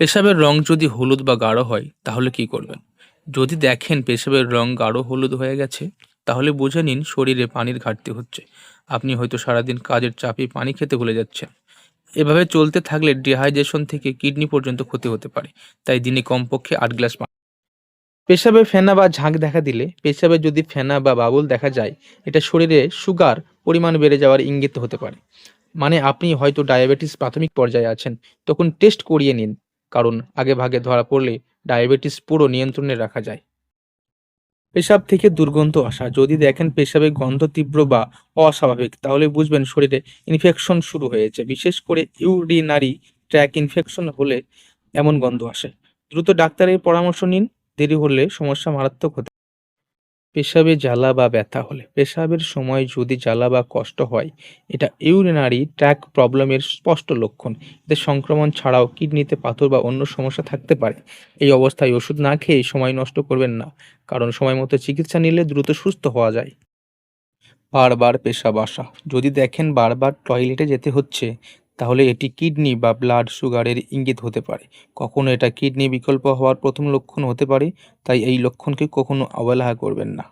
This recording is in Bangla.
পেশাবের রং যদি হলুদ বা গাঢ় হয়, তাহলে কি করবেন? যদি দেখেন পেশাবের রং গাঢ় হলুদ হয়ে গেছে, তাহলে বুঝে নিন শরীরে পানির ঘাটতি হচ্ছে। আপনি হয়তো সারাদিন কাজের চাপে পানি খেতে ভুলে যাচ্ছেন। এভাবে চলতে থাকলে ডিহাইড্রেশন থেকে কিডনি পর্যন্ত ক্ষতি হতে পারে, তাই দিনে কমপক্ষে আট গ্লাস পানি। পেশাবে ফেনা বা ঝাঁক দেখা দিলে, পেশাবে যদি ফেনা বা বাবুল দেখা যায়, এটা শরীরে সুগার পরিমাণ বেড়ে যাওয়ার ইঙ্গিত হতে পারে। মানে আপনি হয়তো ডায়াবেটিস প্রাথমিক পর্যায়ে আছেন, তখন টেস্ট করিয়ে নিন। কারণ আগে ভাগে ধরা পড়লে ডায়াবেটিস পুরো নিয়ন্ত্রণে রাখা যায়। পেশাব থেকে দুর্গন্ধ আসা, যদি দেখেন পেশাবে গন্ধ তীব্র বা অস্বাভাবিক, তাহলে বুঝবেন শরীরে ইনফেকশন শুরু হয়েছে। বিশেষ করে ইউরিনারি ট্র্যাক ইনফেকশন হলে এমন গন্ধ আসে। দ্রুত ডাক্তারের পরামর্শ নিন। দেরি হলে সমস্যা মারাত্মক হতে পেশাবে জ্বালা বা ব্যথা হলে। পেশাবের সময় যদি জ্বালা বা কষ্ট হয়, এটা ইউরিনারি ট্র্যাক প্রবলেমের স্পষ্ট লক্ষণ। এতে সংক্রমণ ছাড়াও কিডনিতে পাথর বা অন্য সমস্যা থাকতে পারে। এই অবস্থায় ওষুধ না খেয়ে সময় নষ্ট করবেন না, কারণ সময় মতো চিকিৎসা নিলে দ্রুত সুস্থ হওয়া যায়। বারবার পেশাব আসা। যদি দেখেন বারবার টয়লেটে যেতে হচ্ছে তাহলে এটি কিডনি বা ব্লাড সুগারের ইঙ্গিত হতে পারে। কখনও এটা কিডনি বিকল্প হওয়ার প্রথম লক্ষণ হতে পারে, তাই এই লক্ষণকে কখনও অবহেলা করবেন না।